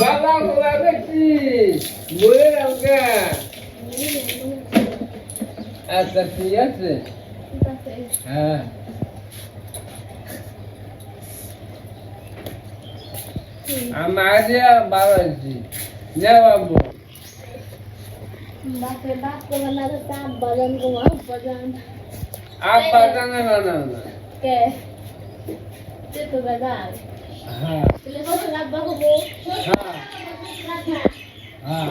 বাবা বাবা দেখছি বইয়ের আমাকে আচ্ছা ঠিক আছে হ্যাঁ আমার যে বাবা আছি না বাবু বাপরে বাপ তোমার না তো চাপ বাজান তোমার বাজান আপা জানা না না না কে তে তো বাজান হ্যাঁ হ্যাঁ হ্যাঁ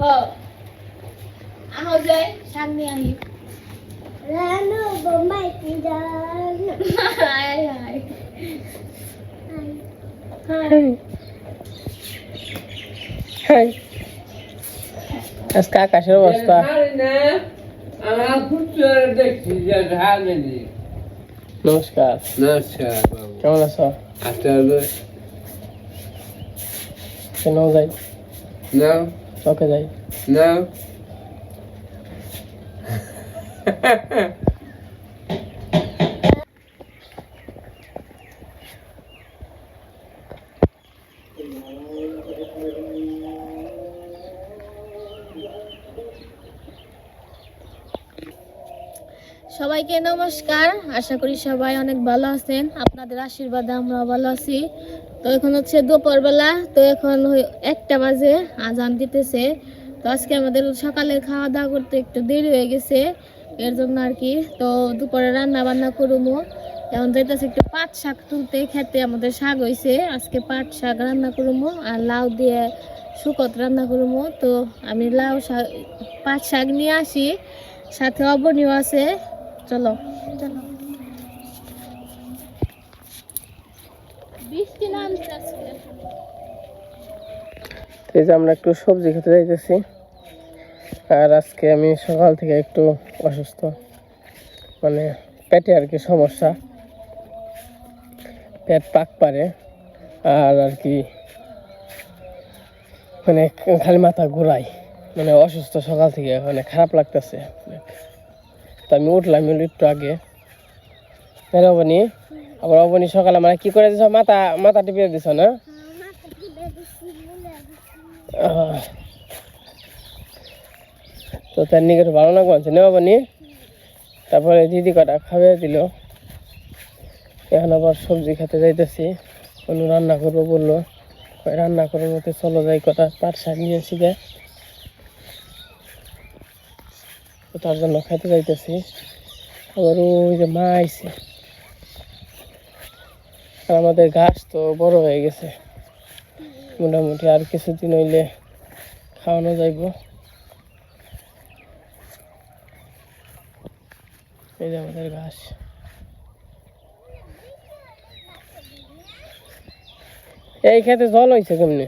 ও আনো সামনে আনি রানু বোম্বাই কি জান হাই হাই হাই আজকে আকাশের অবস্থা। আমার পুত্র দেখছি যে ঢালেনি নমস্কার নমস্কার বাবু কেমন আছো আসতে হবে কেন যাই না চকে যাই না সবাইকে নমস্কার। আশা করি সবাই অনেক ভালো আছেন। আপনাদের আশীর্বাদে আমরা ভালো আছি। তো এখন হচ্ছে দুপুরবেলা। তো এখন একটা বাজে, আজান দিতেছে। তো আজকে আমাদের সকালের খাওয়া দাওয়া করতে একটু দেরি হয়ে গেছে, এর জন্য আর কি। তো দুপুরে রান্না বান্না করব এখন যাইতেছে একটু পাট শাক তুলতে। খেতে আমাদের শাক হয়েছে আজকে পাট শাক রান্না করব আর লাউ দিয়ে শুকত রান্না করব তো আমি লাউ শাক, পাট শাক নিয়ে আসি। সাথে অবনীয় আছে। চলো। চলো। এই যে আমরা একটু সবজি খেতে যাইতেছি। আর আজকে আমি সকাল থেকে একটু অসুস্থ। মানে পেটে আর কি সমস্যা। পেট পাক পারে। আর আর কি মানে খালি মাথা ঘোরাই মানে অসুস্থ সকাল থেকে মানে খারাপ লাগতেছে। তো আমি উঠলাম একটু আগে। হ্যাঁ অবনি, আবার অবনি সকালে মানে কি করে দিছ? মাথা মাথা টিপে দিছ না? তো তার নিকট ভালো না করছে নেওয়া বানি তারপরে দিদি কটা খাবে দিল। এখন আবার সবজি খেতে যাইতেছি। কোনো রান্না করব বলল। রান্না করার মতো চলো যাই, কটা পাট শাক নিয়ে আসি গে তার জন্য খেতে যাইতেছি। আবার ওই যে মা আইছে। আর আমাদের গাছ তো বড় হয়ে গেছে। মোটামুটি আর কিছুদিন হইলে খাওয়ানো যাইব। এই যে আমাদের ঘাস। এই খেতে জল হয়েছে কেমনি?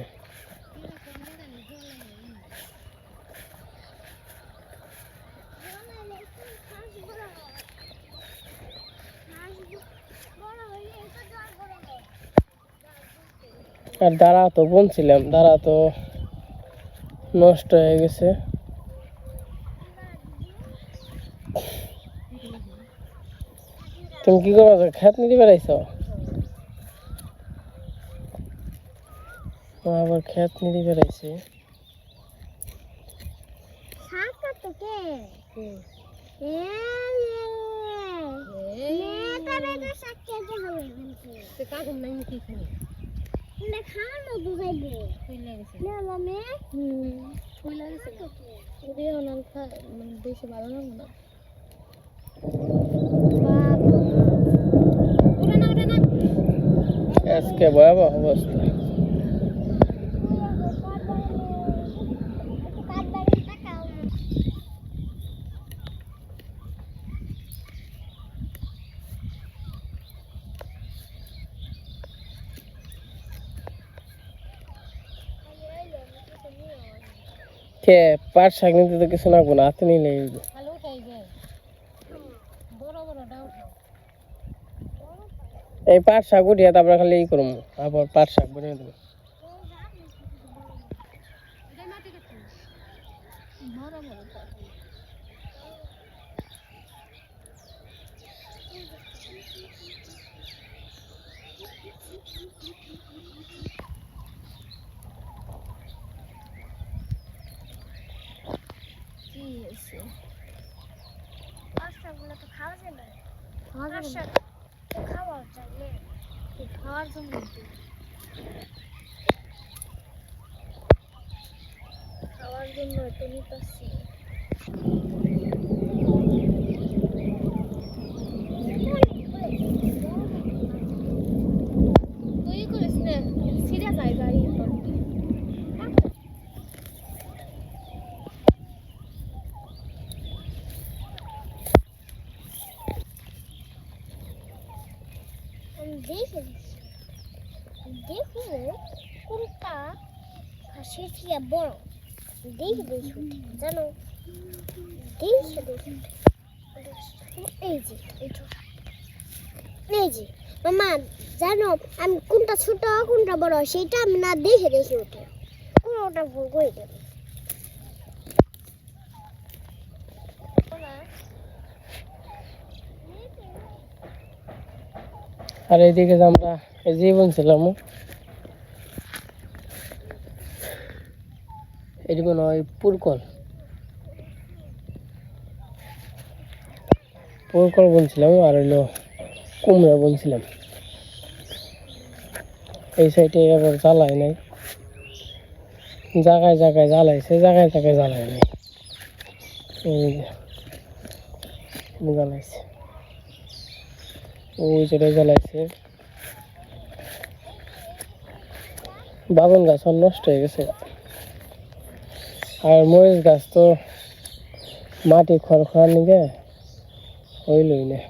আর দাঁড়া তো বলছিলাম দাঁড়া তো নষ্ট হয়ে গেছে তুমি কি করব খেত নিতে বেড়াইছ আবার খেত নিতে বেড়াইছে কাকুর নাই কি বেশি ভালো লাগবে না। ওটা না ওটা না। আজকে ভয়াবহ অবস্থা। কে? পাট শাক নিতে তো কিছু লাগবো না হাতে নিলে এই পাট শাক উঠিয়ে তারপরে খালি ই করব আবার পাট শাক বানিয়ে দেবো বড় বড় জন্য খাবার চাইলে খাওয়ার জন্য খাওয়ার জন্য দেখে দেখুন কোনটা হাসির থেকে বড়। দেখে দেখে জানো? দেখে দেখে এই যে এই যে, মামা, জানো, আমি কোনটা ছোট, কোনটা বড়, সেটা আমি না দেখে দেখে উঠে। কোনোটা ভুল করে দেবে। আর এইদিকে আমরা এই যে বলছিলাম এটি মনে হয় পুরকল। পুরকল বলছিলাম আর হইল কুমড়া বলছিলাম। এই সাইডে আবার জ্বালাই নাই। জায়গায় জায়গায় জ্বালাইছে, জায়গায় জায়গায় জ্বালাই নাই। জ্বালাইছে। ওই যেটা জ্বালাইছে বাগান গাছ নষ্ট হয়ে গেছে। আর মরিচ গাছ তো মাটি খড় খড় নিগে হইলই না।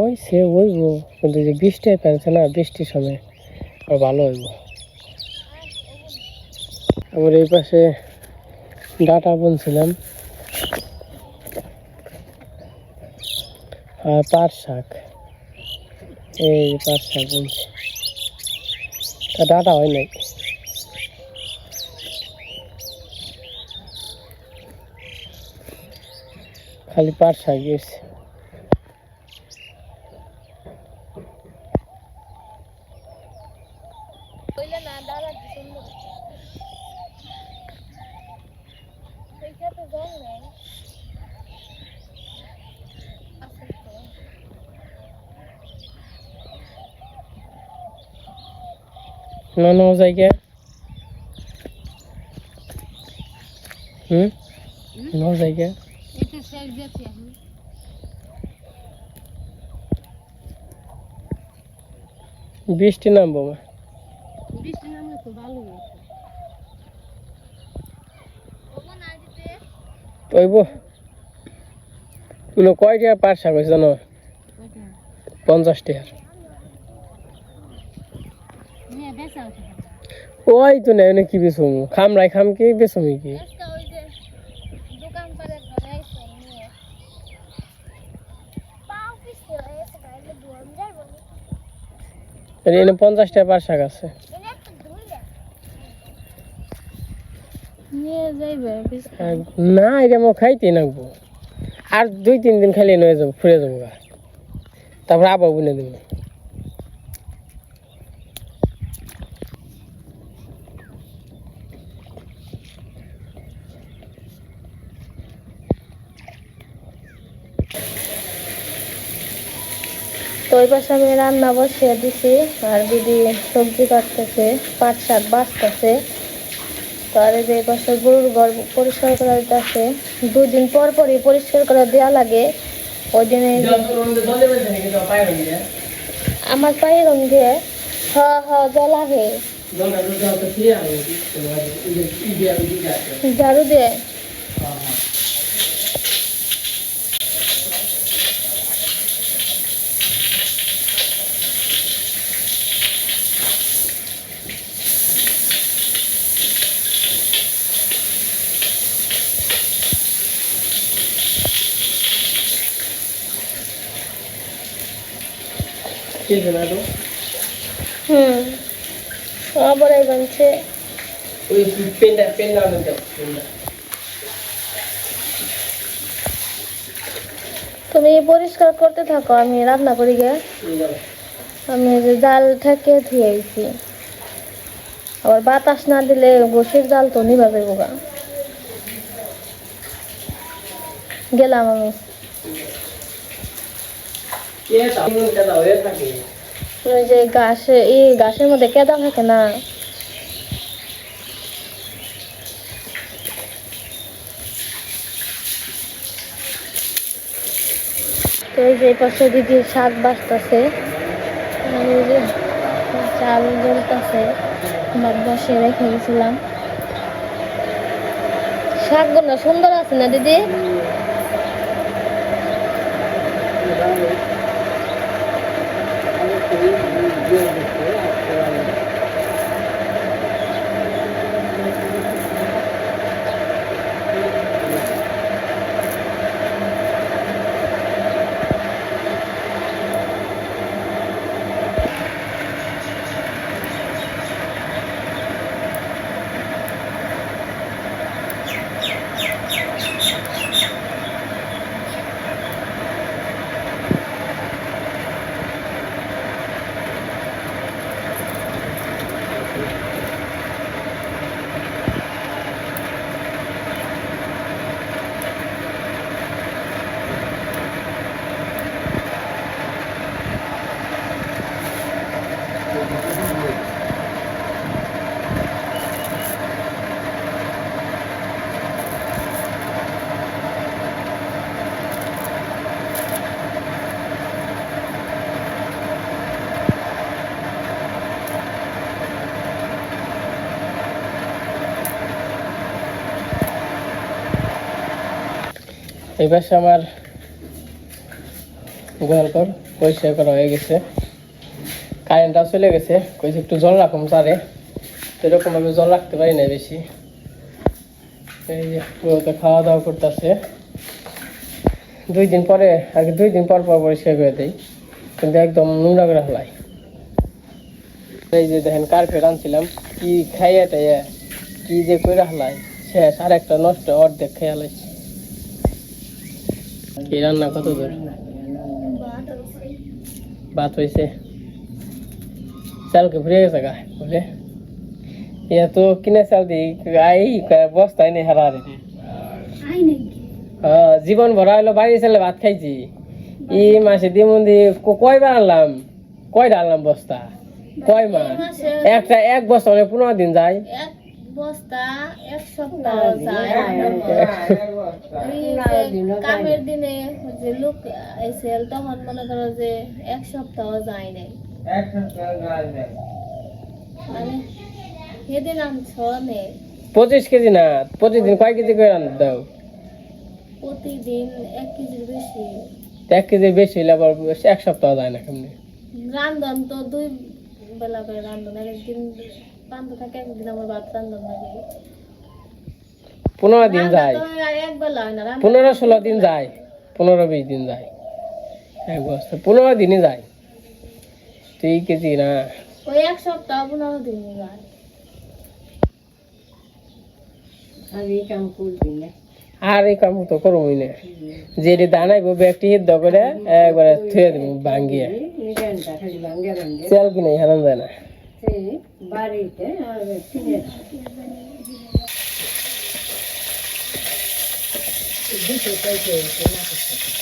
ওই সে হইব, কিন্তু যে বৃষ্টি পেয়েছে না, বৃষ্টির সময় আর ভালো হইব। আবার এই পাশে ডাটা বুনছিলাম। আর পাট শাক। এই পাট শাক বুনছি তা ডাটা হয় নাই খালি পাট শাক গেছে কইলে না দাদা সুন্দর সেই ক্ষেত্রে জল নেই আছে তো। না না জায়গা হুম? ন জায়গা এটা শেষ আমি বৃষ্টি নামবো মা। বৃষ্টি নামলে তো ভালো তৈব কোনো কয় টাকা পাট শাক হয়েছে জানো? পঞ্চাশ টাকার ওই তো নেই না কি বেসম খামরাই খাম কি বেসমি কি? এনে পঞ্চাশ টাকা শাক আছে। না এটা আমার খাইতে নাকবো। আর দুই তিন দিন খালি নয়ে যাব ফুরে যাব তারপর আবার বুনে দেবো। ওই পাশে আমি রান্না বসিয়ে দিছি আর দিদি সবজি কাটতেছে পাট শাক বাঁচতেছে। তো আর যে পাশে গরুর ঘর পরিষ্কার করা দিতেছে দুই দিন পর পরই পরিষ্কার করে দেওয়া লাগে। ওই দিনে আমার পায়ের রং দিয়ে হ হ জল আহে। ঝাড়ু দিয়ে। হুম। আবার এই বানছে। ওই পেনটা অনেক দাও পেনটা। তুমি পরিষ্কার করতে থাকো আমি রান্না করি গে। আমি যে জাল থেকে ধুয়েছি আবার বাতাস না দিলে গোসের জাল তো যাব গা। গেলাম আমি। ওই যে ঘাসে এই ঘাসের মধ্যে কেদা থাকে না? তো এই যে পাশে দিদি শাক বাঁচতেছে। চাল জ্বলতেছে ভাত বসে রেখে গেছিলাম। শাকগুলো সুন্দর আছে না দিদি? Yeah. এই পাশে আমার গোয়ালঘর পরিষ্কার করা হয়ে গেছে। কারেন্টটা চলে গেছে। কইছে একটু জল রাখুন সারে এরকম ভাবে জল রাখতে পারি না বেশি। এই যে খাওয়া দাওয়া করতেছে। দুই দিন পরে আর দুই দিন পর পর পরিষ্কার করে দেই। কিন্তু একদম নোংরা করে ফেলাই। এই যে দেখেন কার্পেট আনছিলাম। কি খাইয়া টাইয়া কি যে করে ফেলাই। শেষ আর একটা নষ্ট অর্ধেক খেয়ে ফেলাইছি। কি রান্না কত দূর? ভাত হয়েছে চালকে ভরে গেছে গা ইয়া তো কিনে চাল হারা হ্যাঁ, জীবন ভরা হলো বাড়ি চালে ভাত খাইছি। ই মাসে দি মন্দি কয়বার আনলাম? কয়টা আনলাম বস্তা? কয় মাস? একটা এক বস্তা মানে পনেরো দিন যায়। বস্তা এক সপ্তাহ যায় কামের দিনে যে লোক এসেল তখন মনে করো যে এক সপ্তাহ যায় নাই। মানে সেদিন আনছ নে পঁচিশ কেজি না প্রতিদিন কয় কেজি করে রান্না দাও? প্রতিদিন এক কেজির বেশি। এক কেজি বেশি হইলে আবার এক সপ্তাহ যায় না কেমনি? রান্ধন তো দুই বেলা করে রান্ধন একদিন পান্ত থাকে একদিন আমার ভাত রান্ধন লাগে পনেরো দিন যায়। পনেরো ষোলো দিন যায় পনেরো বিশ দিন যায়। এক বস্তা পনেরো দিনই যায়। তুই কেজি না। ওই এক সপ্তাহ পনেরো দিন যায়। আর এই কাম তো করবই না। যেটি দানাইব ব্যাগটি সিদ্ধ করে একবারে থুয়ে দিব ভাঙ্গিয়ে। চাল কিনে হারান যায় না। সেই বাড়িতে কিনেছি দুটো পয়সা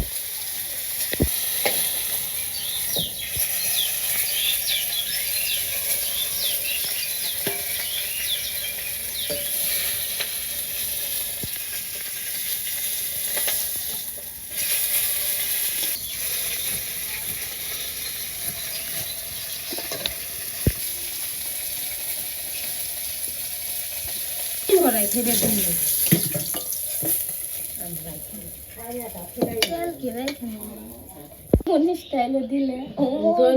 করাই খেতে দিন তেল কি রাখি কোন স্টাইলে দিলে। জল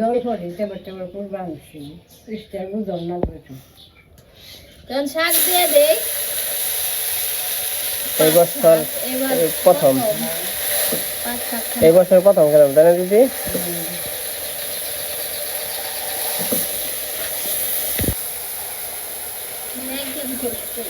জল পড়ে টেবার টেবার করব আনছি পৃষ্ঠার বুঝল না বেটু কারণ শাক দিয়ে দেই। এই বছর এবার এই প্রথম। এই বছর প্রথম গেলাম তাই না দিদি একদম করতে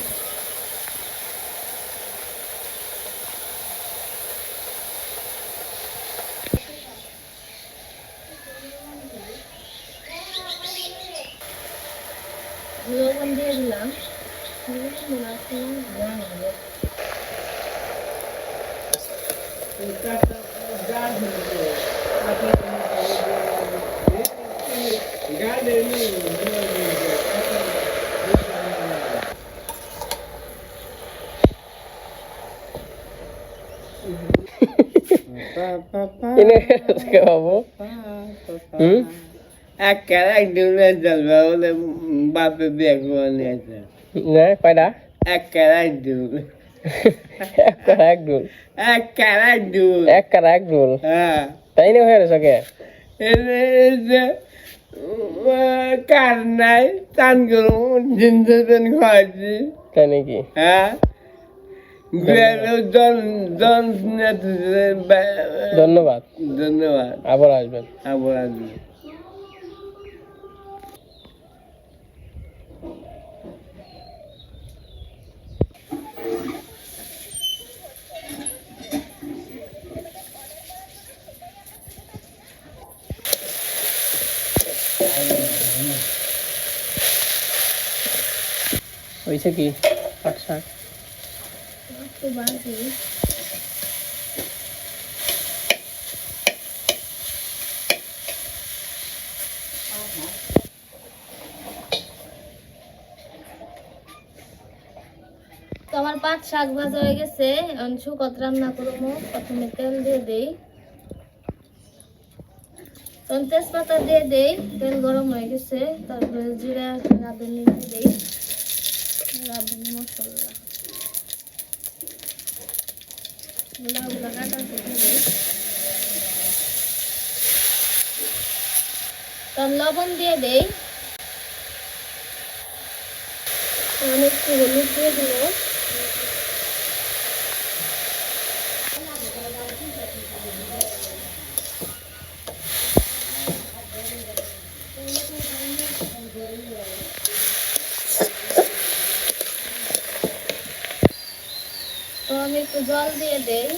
লবণ দিয়ে দিলাম লবণ আছে না? কিনে খেয়ে বাবু এক বাপে বিয়ে করে নিয়েছে। না কয়টা? এক ক্যারেক ডিম এক কারা এক ডুল এক এক কারা এক ডুল হ্যাঁ। তাই না হয়ে গেছে কে কার নাই? টান করুন জিনিস পেন খাওয়াচ্ছি তাই নাকি? হ্যাঁ। জন জন ধন্যবাদ। ধন্যবাদ। আবার আসবেন। আবার আসবে হয়েছে কি? পাট শাক? পাঁচ শাক ভাজা হয়ে গেছে। এখন রান্না করব? প্রথমে তেল দিয়ে দেই। তখন তেজপাতা দিয়ে দেই। তেল গরম হয়ে গেছে। তারপরে জিরা, রাঁধুনি দিয়ে দেই। রাঁধুনি, মশলা। লবণ দিয়ে দেই। তখন হলুদ দিয়ে দেবো। তো আমি একটু জল দিয়ে দেই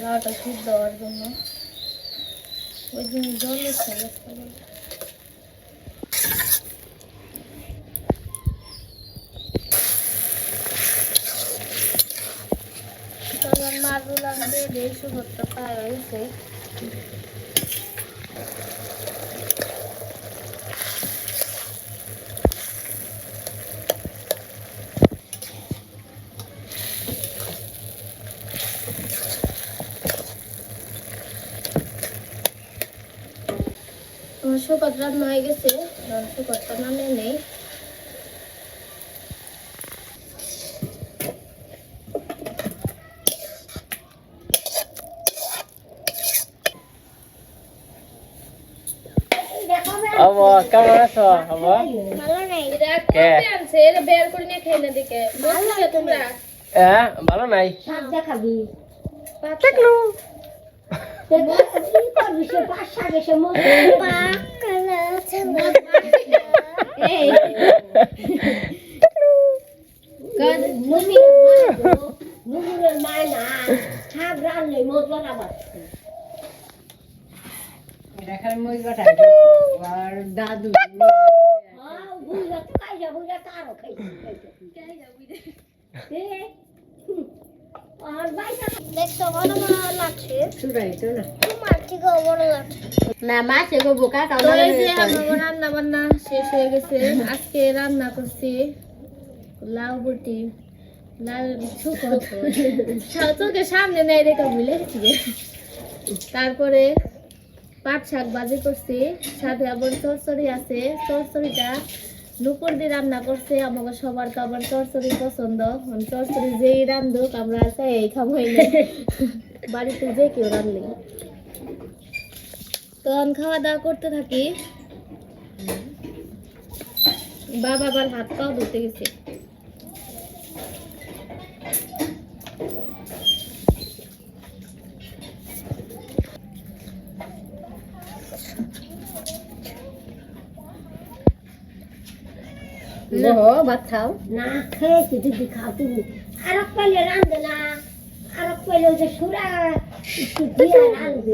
লাউটা সিদ্ধ হওয়ার জন্য ওই জন্য জল ইচ্ছা করতে তখন দিই সুগন্ধটা পায় হয়েছে। আমার শুকত রান্না হয়ে নামিয়ে নেই আবো কেমন আছো আবো ভালো নাই এটা কে? আনছে এটা বের করে নিয়ে খেয়ে না দিকে তোমরা হ্যাঁ ভালো নাই। পাতা কি আর সামনে নেই রেখে ভুলে তারপরে পাট শাক বাজি করছি, সাথে আবার চরচড়ি আছে। চরচড়িটা নুপুর দিয়ে রান্না করছে আমাকে সবার তো আবার চরচড়ি পছন্দ চরচরি যেই রান্ধুক আমরা চাই এই হইলে বাড়িতে যে কেউ রান্ধলে তো এখন খাওয়া দাওয়া করতে থাকি। বাবা আবার হাত পাও ধুতে গেছে। ভাত খাও। না খেয়েছি দিদি খাও তুমি। আর পাইলে রান্ধে না। আর পাইলে যে সুরা একটু দিয়া রান্ধে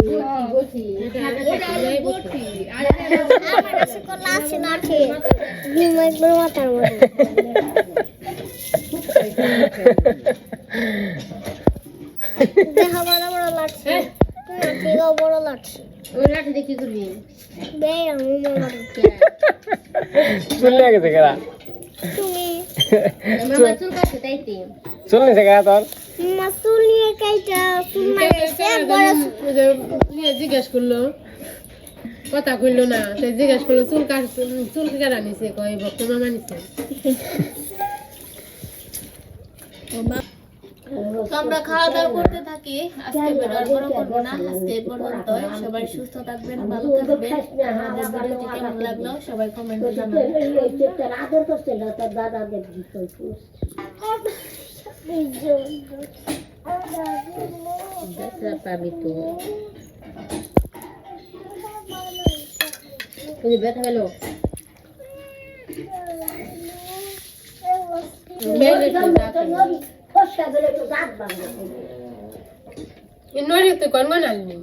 আমার কাছে কলা আছে না খেয়ে। ডিম একবার মাথার দেখা বড় বড় লাগছে। বড় লাগছে। করবি মনে হচ্ছে চলে গেছে কেরা চুল। নিছে কেরা তোর জিজ্ঞেস করল কথা কইলো না সে জিজ্ঞেস করল চুল কাট চুল কেটে নিছে? কয় ভক্ত মামা নিছে তো আমরা খাওয়া দাওয়া করতে থাকি। আজকে ভিডিও বড় করব না। আজকে পর্যন্ত সবাই সুস্থ থাকবেন ভালো থাকবেন। আমাদের ভিডিওটি কেমন লাগল সবাই কমেন্টে জানাবেন। আদর করছে না তার দাদা দেখবি পাবি তো ব্যথা গেলো নড়ি তুই কোন কোন আনবি